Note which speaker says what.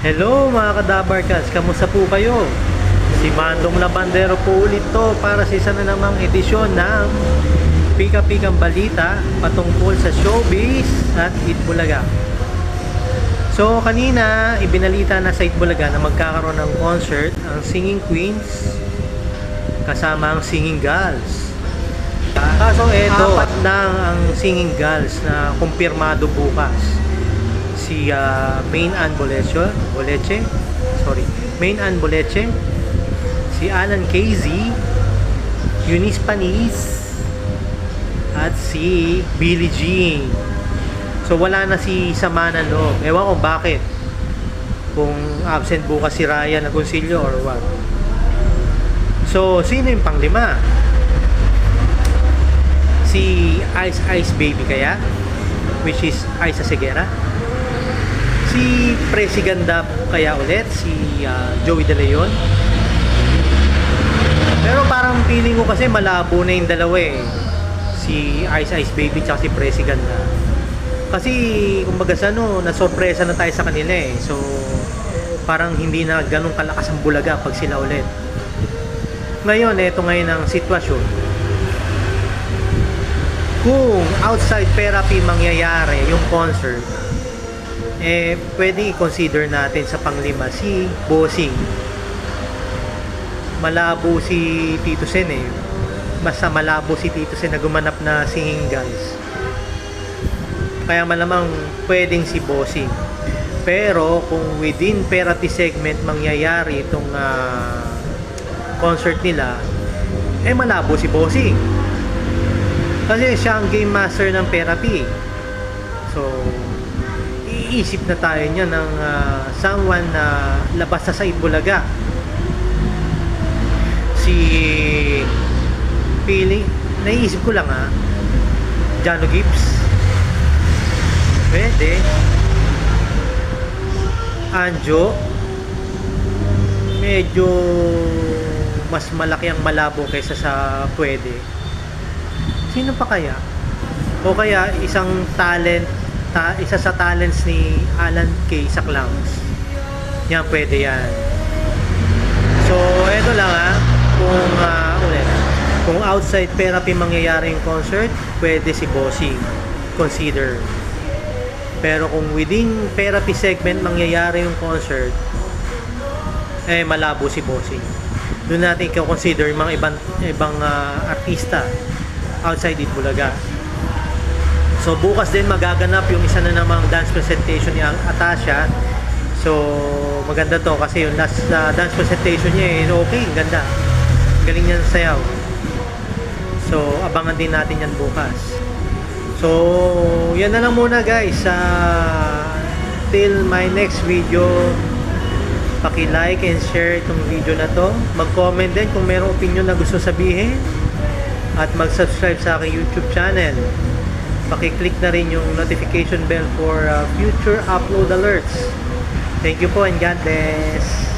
Speaker 1: Hello mga kadabarkas, kamusta po kayo? Si Mandong Labandero po ulit to para sa isa na namang edisyon ng Pika-Pikang Balita patungkol sa showbiz at Itbulaga. So kanina, ibinalita na sa Itbulaga na magkakaroon ng concert ang Singing Queens kasama ang Singing Girls. Kaso eto, apat lang ang Singing Girls na kumpirmado bukas si ah, Main Ann Boleche, Boleche, sorry, Main Ann Boleche, si Alan Casey, Eunice Panis, at si Billie Jean. So wala na si Samana Loob. Ewan ko bakit. Kung absent bukas si Ryan Agoncillo or what. So, sino yung panglima? Si Ice Ice Baby kaya? Which is Aiza Segura? Si Presi Ganda kaya ulit, si ah, Joey De Leon. Pero parang feeling ko kasi malabo na yung dalawa eh. Si Ice Ice Baby tsaka si Presi Ganda. Kasi kumbaga sa ano, nasorpresa na tayo sa kanila eh. So parang hindi na ganun kalakas ang bulaga pag sila ulit. Ngayon, eto ngayon ang sitwasyon. Kung outside therapy mangyayari yung concert, eh, pwede i-consider natin sa panglima si Bossing. Malabo si Tito Sen eh. Basta malabo si Tito Sen na gumanap na singing guys. Kaya malamang pwedeng si Bossing. Pero kung within therapy segment mangyayari itong ah, concert nila, eh malabo si Bossing. Kasi siya ang game master ng therapy. So, iisip na tayo niya ng ah, someone na labas sa Itbulaga. Si feeling, naiisip ko lang ha, Jano Gibbs. Pwede. Anjo. Medyo mas malaki ang malabo kaysa sa pwede. Sino pa kaya? O kaya isang talent ta, isa sa talents ni Alan Kay sa Clowns. Yan, pwede yan. So, eto lang ha. Kung, ah, ulit, kung outside therapy mangyayari yung concert, pwede si Bossing. Consider. Pero kung within therapy segment mangyayari yung concert, eh malabo si Bossing. Doon natin i-consider yung mga ibang, ibang ah, artista outside Bulaga. So bukas din magaganap yung isa na namang dance presentation ni Atasha. So maganda to kasi yung last uh, dance presentation niya eh, okay, ganda. Galing niya sa sayaw. So abangan din natin yan bukas. So yan na lang muna guys. Uh, till my next video paki-like and share itong video na to. Mag-comment din kung mayroong opinion na gusto sabihin at mag-subscribe sa aking YouTube channel paki-click na rin yung notification bell for uh, future upload alerts. Thank you po and God bless.